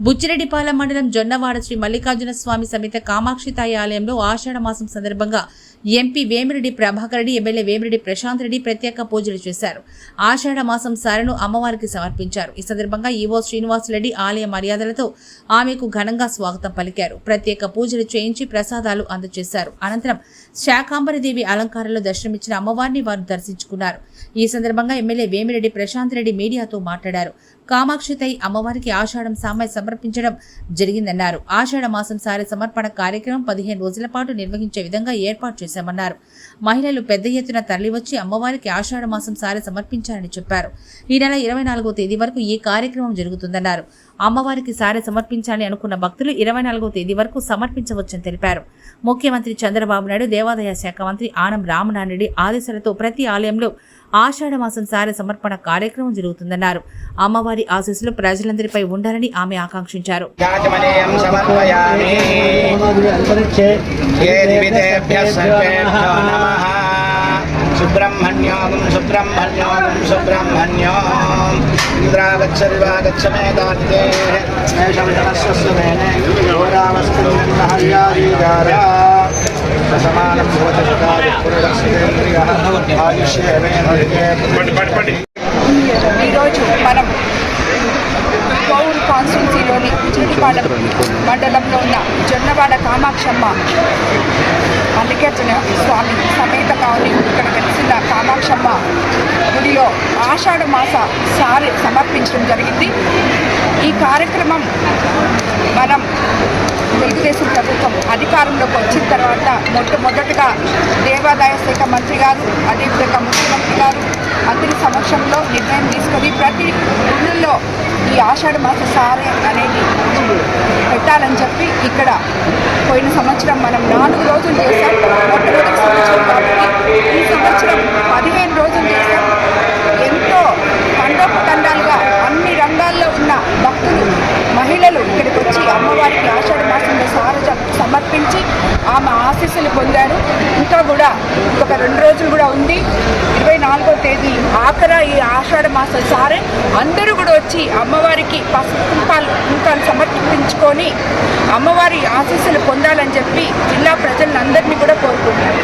బుచ్చిరెడ్డిపాలెం మండలం జొన్నవాడ శ్రీ మల్లికార్జున స్వామి సమేత కామాక్షితాయి ఆలయంలో ఆషాఢ మాసం సందర్భంగా ఎంపీ వేమిరెడ్డి ప్రభాకర్ రెడ్డి ఎమ్మెల్యే వేమిరెడ్డి ప్రశాంత్ రెడ్డి ప్రత్యేక పూజలు చేశారు. ఆషాఢ మాసం సారెను అమ్మవారికి సమర్పించారు. ఈ సందర్భంగా ఈవో శ్రీనివాసరెడ్డి ఆలయ మర్యాదలతో ఆమెకు ఘనంగా స్వాగతం పలికారు. ప్రత్యేక పూజలు చేయించి ప్రసాదాలు అందజేశారు. అనంతరం శాకాంబరిదేవి అలంకారంలో దర్శనమిచ్చిన అమ్మవారిని వారు దర్శించుకున్నారు. ఈ సందర్భంగా ఎమ్మెల్యే వేమిరెడ్డి ప్రశాంత్ రెడ్డి మీడియాతో మాట్లాడారు. కామాక్షితై అమ్మవారికి ఆషాఢం సామాయి సమర్పించడం జరిగిందన్నారు. ఆషాఢ మాసం సారి సమర్పణ కార్యక్రమం పదిహేను రోజుల పాటు నిర్వహించే విధంగా ఏర్పాటు చేశామన్నారు. మహిళలు పెద్ద ఎత్తున తరలివచ్చి అమ్మవారికి ఆషాఢ మాసం సారి సమర్పించారని చెప్పారు. ఈ నెల ఇరవై నాలుగో తేదీ వరకు ఈ కార్యక్రమం జరుగుతుందన్నారు. అమ్మవారికి సారి సమర్పించాలని అనుకున్న భక్తులు ఇరవై నాలుగో తేదీ వరకు సమర్పించవచ్చని తెలిపారు. ముఖ్యమంత్రి చంద్రబాబు నాయుడు దేవాదాయ శాఖ మంత్రి ఆనం రామనారెడ్డి ఆదేశాలతో ప్రతి ఆలయంలో ఆషాఢమాసం సార సమర్పణ కార్యక్రమం జరుగుతుందన్నారు. అమ్మవారి ఆశీస్సులు ప్రజలందరిపై ఉండాలని ఆమె ఆకాంక్షించారు. సుబ్రహ్మణ్యోం. సుబ్రహ్మణ్యోం సుబ్రహ్మణ్యోం ఇంద్రాగచ్చరివాగచ్చ మే దాతే శంకరస్వస్వ గౌరావస్తు హర్యాది గారా ఈరోజు మనం పౌరు కాన్స్టిట్యున్సీలోని విజయవాడ మండలంలో ఉన్న జొన్నవాడ కామాక్షమ్మ మల్లికార్జున స్వామి సమేత కావాలి ఇక్కడ తెలిసిన కామాక్షమ్మ గుడిలో ఆషాఢ మాస సారి సమర్పించడం జరిగింది. ఈ కార్యక్రమం ప్రభుత్వం అధికారంలోకి వచ్చిన తర్వాత మొట్టమొదటిగా దేవాదాయ శాఖ మంత్రి గారు అదేవిధంగా ముఖ్యమంత్రి గారు అందరి సమక్షంలో నిర్ణయం తీసుకొని ప్రతి ఊళ్ళల్లో ఈ ఆషాఢ మాస సారే అనేది పెట్టాలని చెప్పి ఇక్కడ పోయిన సంవత్సరం మనం నాలుగు రోజులు చేసాం మొట్టమొదటి సంవత్సరం కాబట్టి ఈ సంవత్సరం పదిహేను రోజులు చేసాం ఎంతో తండోపతండాలుగా అన్ని రంగాల్లో ఉన్న భక్తులు మహిళలు ఇక్కడికి వచ్చి అమ్మవారికి ఆషాఢ సమర్పించి ఆమె ఆశీస్సులు పొందారు. ఇంకా కూడా ఒక రెండు రోజులు కూడా ఉంది. ఇరవై నాలుగో తేదీ ఆఖర ఈ ఆషాఢ మాసం సారే అందరూ కూడా వచ్చి అమ్మవారికి పసుపు కుంకాలు కుంకాలు సమర్పించుకొని అమ్మవారి ఆశీస్సులు పొందాలని చెప్పి జిల్లా ప్రజలందరినీ కూడా కోరుకుంటున్నారు